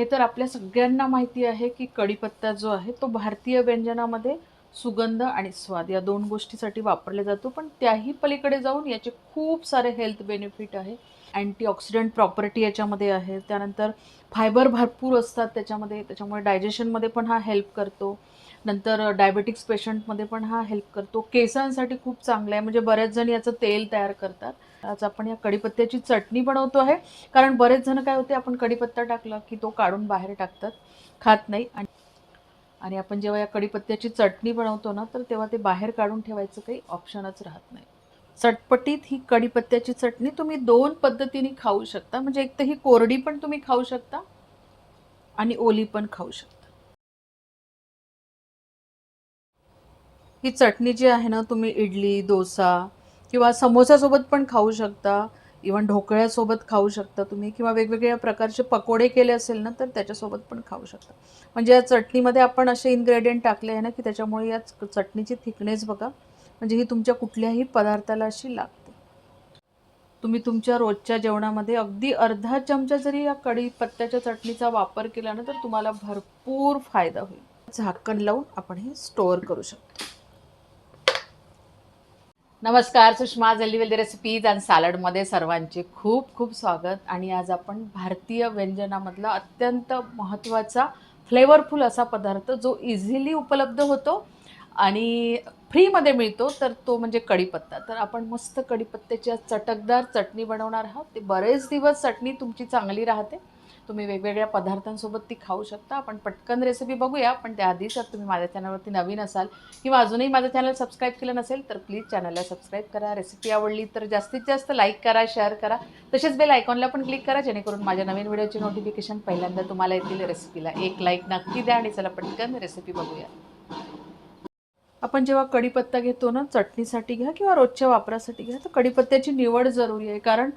हे तर आपल्या सगळ्यांना माहिती आहे की कढीपत्ता जो आहे तो भारतीय व्यंजनामध्ये सुगंध आणि स्वाद या दोन गोष्टीसाठी वापरला जातो. पण त्याही पलीकडे जाऊन याचे खूप सारे हेल्थ बेनिफिट आहे. अँटीऑक्सिडंट प्रॉपर्टी याच्यामध्ये आहे. त्यानंतर फायबर भरपूर असतात त्याच्यामध्ये. त्याच्यामुळे डायजेशनमध्ये पण हा हेल्प करतो. नंतर डायबेटिक्स पेशंटमध्ये पण हा हेल्प करतो. केसांसाठी खूप चांगला आहे. म्हणजे बऱ्याच जण याचं तेल तयार करतात. आज आपण या कढीपत्त्याची चटणी बनवतो आहे. कारण बरेच जण काय होते आपण कढीपत्ता टाकला की तो काढून बाहेर टाकतात. खात नाही. आणि आणि आपण जेव्हा या कढीपत्त्याची चटणी बनवतो ना तर तेव्हा ते बाहेर काढून ठेवायचं काही ऑप्शनच राहत नाही. चटपटीत ही कढीपत्त्याची चटणी तुम्ही दोन पद्धतीने खाऊ शकता. म्हणजे एक तर ही कोरडी पण तुम्ही खाऊ शकता आणि ओली पण खाऊ शकता. ही चटणी जी आहे ना तुम्ही इडली डोसा किंवा समोसासोबत पण खाऊ शकता. इवन ढोकळ्यासोबत खाऊ शकता तुम्ही किंवा वेगवेगळ्या प्रकारचे पकोडे केले असेल ना तर त्याच्यासोबत पण खाऊ शकता. म्हणजे या चटणीमध्ये आपण असे इन्ग्रेडियंट टाकले आहे ना की त्याच्यामुळे या चटणीची थिकनेस बघा. म्हणजे ही तुमच्या कुठल्याही पदार्थाला अशी लागते. तुम्ही तुमच्या रोजच्या जेवणामध्ये अगदी अर्धा चमचा जरी या कढीपत्त्याच्या चटणीचा वापर केला ना तर तुम्हाला भरपूर फायदा होईल. झाकण लावून आपण हे स्टोअर करू शकतो. नमस्कार सुषमा जल्लीवेल्दी रेसिपीज अँड सॅलडमध्ये सर्वांचे खूप खूप स्वागत. आणि आज आपण भारतीय व्यंजनामधला अत्यंत महत्त्वाचा फ्लेवरफुल असा पदार्थ जो इझिली उपलब्ध होतो आणि फ्रीमध्ये मिळतो तर तो म्हणजे कढीपत्ता. तर आपण मस्त कढीपत्त्याची आज चटकदार चटणी बनवणार आहोत. ते बरेच दिवस चटणी तुमची चांगली राहते. तुम्ही वेगवेगळ्या पदार्थांसोबत ती खाऊ शकता. आपण पटकन रेसिपी बघूया पण त्याआधी जर तुम्ही माझ्या चॅनलवरती नवीन असाल किंवा अजूनही माझं चॅनल सबस्क्राईब केलं नसेल तर प्लीज चॅनलला सबस्क्राईब करा. रेसिपी आवडली तर जास्तीत जास्त लाईक करा शेअर करा. तसेच बेल आयकॉनला पण क्लिक करा जेणेकरून माझ्या नवीन व्हिडिओची नोटिफिकेशन पहिल्यांदा तुम्हाला येतील रेसिपीला एक लाईक नक्की द्या आणि चला पटकन रेसिपी बघूया. आपण जेव्हा कढीपत्ता घेतो ना चटणीसाठी घ्या किंवा रोजच्या वापरासाठी घ्या तर कढीपत्त्याची निवड जरुरी आहे. कारण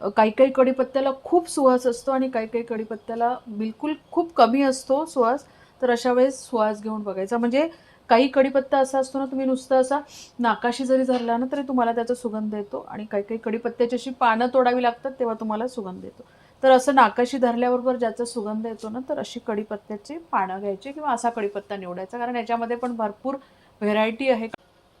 काही काही कढीपत्त्याला खूप सुवास असतो आणि काही काही कढीपत्त्याला बिलकुल खूप कमी असतो सुवास. तर अशा वेळेस सुवास घेऊन बघायचा. म्हणजे काही कढीपत्ता असा असतो ना तुम्ही नुसतं असा नाकाशी जरी धरला ना तरी तुम्हाला त्याचा सुगंध येतो आणि काही काही कढीपत्त्याची अशी पानं तोडावी लागतात तेव्हा तुम्हाला सुगंध येतो. तर असं नाकाशी धरल्याबरोबर ज्याचा सुगंध येतो ना तर अशी कढीपत्त्याची पानं घ्यायची किंवा असा कढीपत्ता निवडायचा. कारण याच्यामध्ये पण भरपूर व्हेरायटी आहे.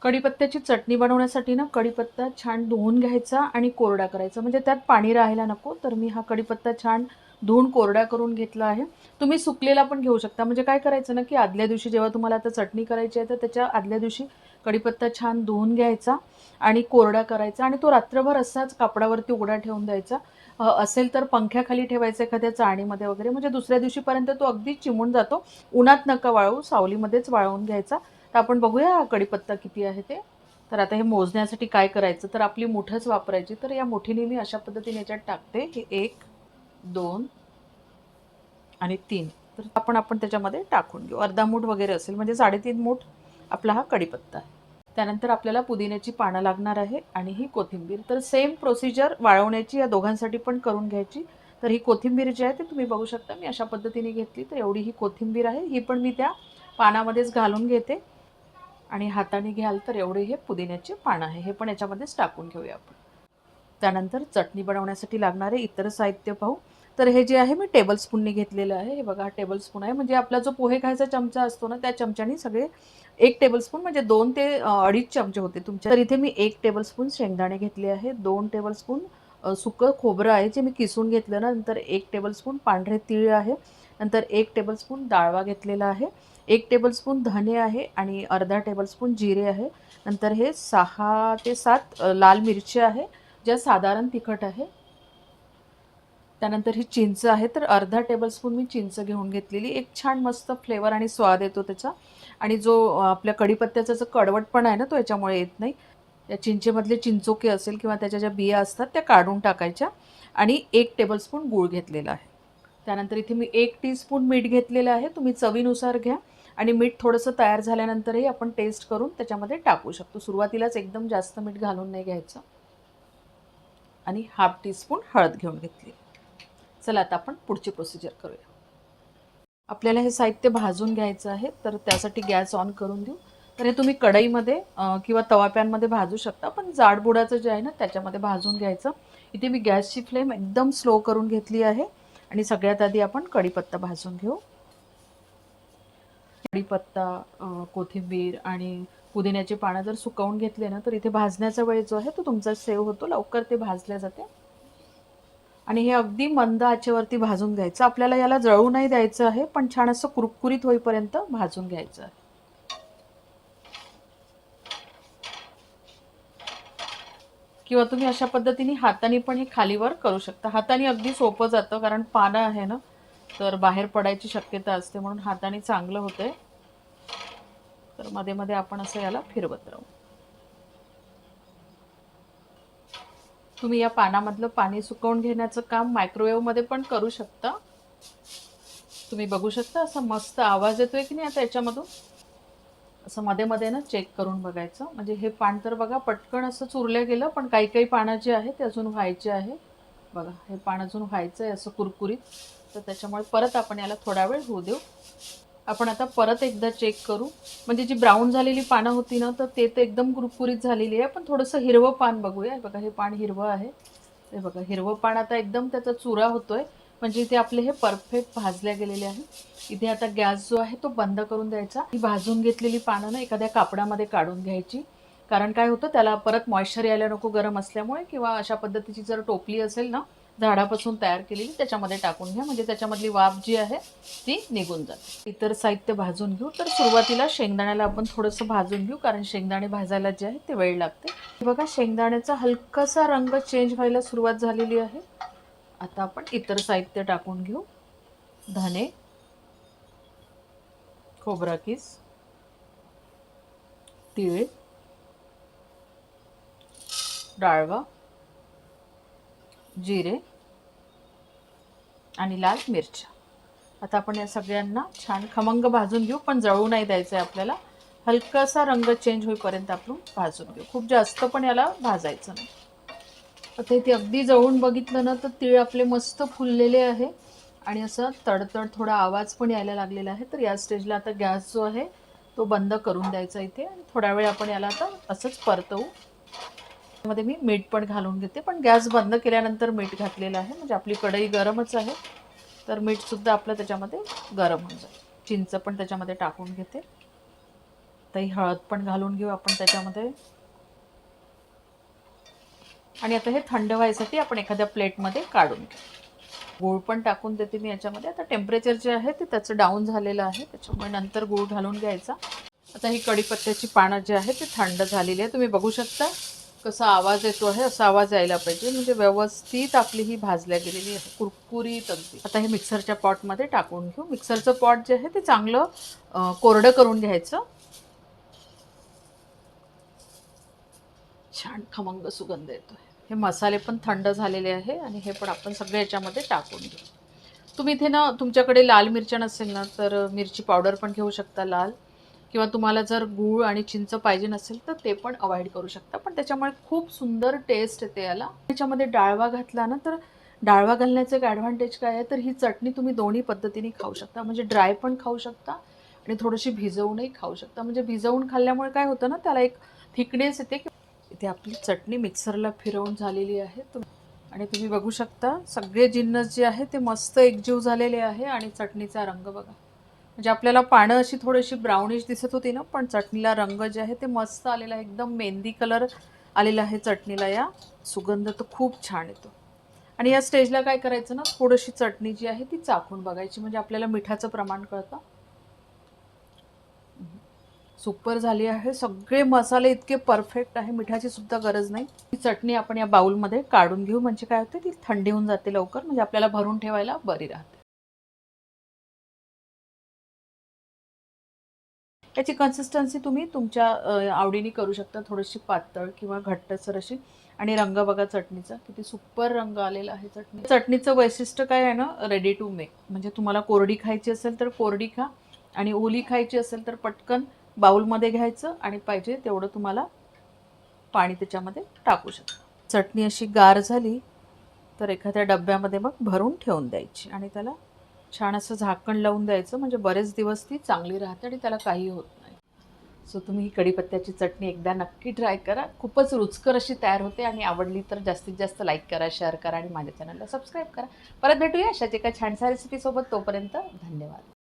कढीपत्त्याची चटणी बनवण्यासाठी ना कढीपत्ता छान धुवून घ्यायचा आणि कोरडा करायचा. म्हणजे त्यात पाणी राहायला नको तर मी हा कढीपत्ता छान धुवून कोरडा करून घेतला आहे. तुम्ही सुकलेला पण घेऊ शकता. म्हणजे काय करायचं ना की आदल्या दिवशी जेव्हा तुम्हाला आता चटणी करायची आहे तर त्याच्या आदल्या दिवशी कढीपत्ता छान धुवून घ्यायचा आणि कोरडा करायचा आणि तो रात्रभर असाच कापडावरती उघडा ठेवून द्यायचा. असेल तर पंख्याखाली ठेवायचा एखाद्या चाळणीमध्ये वगैरे. म्हणजे दुसऱ्या दिवशीपर्यंत तो अगदी चिमून जातो. उन्हात नका वाळवू सावलीमध्येच वाळवून घ्यायचा. तर आपण बघूया कडीपत्ता किती आहे ते. तर आता हे मोजण्यासाठी काय करायचं? तर आपली मुठच वापरायची. तर या मुठीने मी अशा पद्धतीने याच्यात टाकते. हे एक दोन आणि तीन. तर आपण आपण त्याच्यामध्ये टाकून घेऊ. अर्धा मूठ वगैरे असेल म्हणजे साडेतीन मूठ आपला हा कढीपत्ता आहे. त्यानंतर आपल्याला पुदिन्याची पानं लागणार आहे आणि ही कोथिंबीर. तर सेम प्रोसिजर वाळवण्याची या दोघांसाठी पण करून घ्यायची. तर ही कोथिंबीर जी आहे ती तुम्ही बघू शकता. मी अशा पद्धतीने घेतली. तर एवढी ही कोथिंबीर आहे. ही पण मी त्या पानामध्येच घालून घेते. आणि हाताने घ्याल तर एवढे हे पुदिन्याचे पानं आहे. हे पण याच्यामध्येच टाकून घेऊया आपण. त्यानंतर चटणी बनवण्यासाठी लागणारे इतर साहित्य पाहू. तर हे जे आहे मी टेबल स्पूनने घेतलेलं आहे. हे बघा हा टेबल स्पून आहे. म्हणजे आपला जो पोहे खायचा चमचा असतो ना त्या चमच्याने सगळे एक टेबल स्पून म्हणजे दोन ते अडीच चमचे होते तुमच्या तर इथे मी एक टेबल स्पून शेंगदाणे घेतले आहे. दोन टेबल स्पून सुकं खोबरं आहे जे मी किसून घेतलं ना नंतर एक टेबल स्पून पांढरे तीळ आहे. नंतर एक टेबल स्पून डाळवा घेतलेला आहे. एक टेबलस्पून धने आहे आणि अर्धा टेबलस्पून जिरे आहे. नंतर हे सहा ते सात लाल मिरची आहे ज्या साधारण तिखट आहे. त्यानंतर ही चिंच आहे तर अर्धा टेबलस्पून मी चिंच घेऊन घेतलेली. एक छान मस्त फ्लेवर आणि स्वाद येतो त्याचा. आणि जो आपल्या कढीपत्त्याचा जो कडवटपणा आहे ना तो याच्यामुळे येत नाही. या चिंचेमधले चिंचोके असेल किंवा त्याच्या ज्या बिया असतात त्या काढून टाकायच्या. आणि एक टेबलस्पून गूळ घेतलेला आहे. त्यानंतर इथे मी एक टीस्पून मीठ घेतलेलं आहे. तुम्ही चवीनुसार घ्या. आणि मीठ थोडंसं तयार झाल्यानंतरही आपण टेस्ट करून त्याच्यामध्ये टाकू शकतो. सुरुवातीलाच एकदम जास्त मीठ घालून नाही घ्यायचं. आणि हाफ टीस्पून हळद घेऊन घेतली. चला आता आपण पुढची प्रोसिजर करूया. आपल्याला हे साहित्य भाजून घ्यायचं आहे तर त्यासाठी गॅस ऑन करून देऊ. तर हे तुम्ही कढईमध्ये किंवा तवाप्यांमध्ये भाजू शकता पण जाडबुडाचं जे आहे ना त्याच्यामध्ये भाजून घ्यायचं. इथे मी गॅसची फ्लेम एकदम स्लो करून घेतली आहे. आणि सगळ्यात आधी आपण कढीपत्ता भाजून घेऊ. कढीपत्ता कोथिंबीर आणि पुदिन्याची पानं जर सुकवून घेतले ना तर इथे भाजण्याचा वेळ जो आहे तो तुमचा सेव्ह होतो. लवकर ते भाजले जाते. आणि हे अगदी मंद आचेवरती भाजून घ्यायचं. आपल्याला याला जळू नाही द्यायचं आहे पण छान असं कुरकुरीत होईपर्यंत भाजून घ्यायचं आहे. किंवा तुम्ही अशा पद्धतीने हाताने पण हे खालीवर करू शकता. हाताने अगदी सोपं जातं कारण पानं आहे ना तर बाहेर पडायची शक्यता असते म्हणून हाताने चांगलं होतंय. तर मध्ये मध्ये आपण असं याला फिरवत राहू. तुम्ही या पानामधलं पाणी सुकवून घेण्याचं काम मायक्रोवेव्हमध्ये पण करू शकता. तुम्ही बघू शकता असा मस्त आवाज येतोय की नाही आता याच्यामधून? असं मध्ये मध्ये ना चेक करून बघायचं. म्हणजे हे पान तर बघा पटकन असं चुरलं गेलं पण काही काही पानं जे आहे ते अजून व्हायचे आहे. बघा हे पान अजून व्हायचं आहे असं कुरकुरीत. तर त्याच्यामुळे परत आपण याला थोडा वेळ होऊ देऊ. आपण आता परत एकदा चेक करू. म्हणजे जी ब्राऊन झालेली पानं होती ना तर ते तर एकदम कुरकुरीत झालेली आहे. पण थोडंसं हिरवं पान बघूया. हे बघा हे पान हिरवं आहे. हे बघा हिरवं पान आता एकदम त्याचा चुरा होतोय. म्हणजे इथे आपले हे परफेक्ट भाजले गेलेले आहे. इथे आता गॅस जो आहे तो बंद करून द्यायचा. ही भाजून घेतलेली पानं ना एखाद्या कापडामध्ये काढून घ्यायची. कारण काय होतं त्याला परत मॉइश्चर यायला नको गरम असल्यामुळे किंवा अशा पद्धतीची जर टोपली असेल ना झाडापासून तयार केलेली त्याच्यामध्ये टाकून घ्या. म्हणजे त्याच्यामधली वाफ जी आहे ती निघून जाते. इतर साहित्य भाजून घेऊ. तर सुरुवातीला शेंगदाण्याला आपण थोडंसं भाजून घेऊ कारण शेंगदाणे भाजायला जे आहे ते वेळ लागते. बघा शेंगदाण्याचा हलकासा रंग चेंज व्हायला सुरुवात झालेली आहे. आता आपण इतर साहित्य टाकून घेऊ. धने खोबरा किस तिळ डाळवा जिरे आणि लाल मिरच्या. आता आपण या सगळ्यांना छान खमंग भाजून घेऊ पण जळू नाही द्यायचं आहे आपल्याला. हलकासा रंग चेंज होईपर्यंत आपण भाजून घेऊ. खूप जास्त पण याला भाजायचं नाही. आता इथे अगदी जवळून बघितलं ना तर तीळ आपले मस्त फुललेले आहे. आणि असं तडतड थोडा आवाज पण यायला लागलेला आहे. तर या स्टेजला आता गॅस जो आहे तो बंद करून द्यायचा इथे. आणि थोड्या वेळ आपण याला आता असंच परतवू. मध्ये मी मीठ पण घालून घेते पण गॅस बंद केल्यानंतर मीठ घातलेलं आहे. म्हणजे आपली कढई गरमच आहे तर मीठसुद्धा आपलं त्याच्यामध्ये गरम होऊन जाईल. चिंच पण त्याच्यामध्ये टाकून घेते. तर ही हळद पण घालून घेऊ आपण त्याच्यामध्ये. आणि आता हे थंड व्हायसाठी आपण एखाद्या प्लेटमध्ये काढून घेऊ. गूळ पण टाकून देते मी याच्यामध्ये. आता टेम्परेचर जे आहे ते त्याचं डाऊन झालेलं आहे त्याच्यामुळे नंतर गूळ घालून घ्यायचा. आता ही कढीपत्त्याची पानं जी आहे ती थंड झालेली आहे तुम्ही बघू शकता. कसा आवाज येतो आहे असा आवाज यायला पाहिजे. म्हणजे व्यवस्थित आपली ही भाजल्या गेलेली कुरकुरीत अगदी. आता हे मिक्सरच्या पॉटमध्ये टाकून घेऊ. मिक्सरचं पॉट जे आहे ते चांगलं कोरडं करून घ्यायचं. छान खमंग सुगंध येतोय. हे मसाले पण थंड झालेले आहे आणि हे पण आपण सगळे याच्यामध्ये टाकून घेऊ. तुम्ही इथे ना तुमच्याकडे लाल मिरच्या नसेल ना तर मिरची पावडर पण घेऊ शकता लाल. किंवा तुम्हाला जर गूळ आणि चिंच पाहिजे नसेल तर ते पण अवॉइड करू शकता. पण त्याच्यामुळे खूप सुंदर टेस्ट येते याला. त्याच्यामध्ये डाळवा घातला ना तर डाळवा घालण्याचं एक ॲडव्हान्टेज काय आहे? तर ही चटणी तुम्ही दोन्ही पद्धतीने खाऊ शकता. म्हणजे ड्राय पण खाऊ शकता आणि थोडीशी भिजवूनही खाऊ शकता. म्हणजे भिजवून खाल्ल्यामुळे काय होतं ना त्याला एक थिकनेस येते. की इथे आपली चटणी मिक्सरला फिरवून झालेली आहे. आणि तुम्ही बघू शकता सगळे जिन्नस जे आहे ते मस्त एकजीव झालेले आहे आणि चटणीचा रंग बघा. म्हणजे आपल्याला पानं अशी थोडीशी ब्राउनिश दिसत होती ना पण चटणीला रंग जे आहे ते मस्त आलेला आहे. एकदम मेहंदी कलर आलेला आहे चटणीला या. सुगंध तर खूप छान येतो. आणि या स्टेजला काय करायचं ना थोडीशी चटणी जी आहे ती चाखून बघायची. म्हणजे आपल्याला मिठाचं प्रमाण कळतं. सुपर झाली आहे. सगळे मसाले इतके परफेक्ट आहे. मिठाची सुद्धा गरज नाही. ही चटणी आपण या बाउलमध्ये काढून घेऊ. म्हणजे काय होते ती थंडी होऊन जाते लवकर. म्हणजे आपल्याला भरून ठेवायला बरी राहते. याची कन्सिस्टन्सी तुम्ही तुमच्या आवडीने करू शकता. थोडीशी पातळ किंवा घट्टसर अशी. आणि रंग बघा चटणीचा. किती सुपर रंग आलेला आहे चटणी चटणीचं वैशिष्ट्य काय आहे ना? रेडी टू मेक म्हणजे तुम्हाला कोरडी खायची असेल तर कोरडी खा. आणि ओली खायची असेल तर पटकन बाउलमध्ये घ्यायचं आणि पाहिजे तेवढं तुम्हाला पाणी त्याच्यामध्ये टाकू शकता. चटणी अशी गार झाली तर एखाद्या डब्यामध्ये मग भरून ठेवून द्यायची आणि त्याला छान असं झाकण लावून द्यायचं. म्हणजे बरेच दिवस ती चांगली राहते आणि त्याला काही होत नाही. सो तुम्ही ही कढीपत्त्याची चटणी एकदा नक्की ट्राय करा. खूपच रुचकर अशी तयार होते आणि आवडली तर जास्तीत जास्त लाईक करा शेअर करा आणि माझ्या चॅनलला सबस्क्राईब करा. परत भेटूया अशाच एका छानशा रेसिपीसोबत तोपर्यंत धन्यवाद.